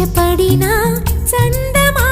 ఆశపడినా చందమా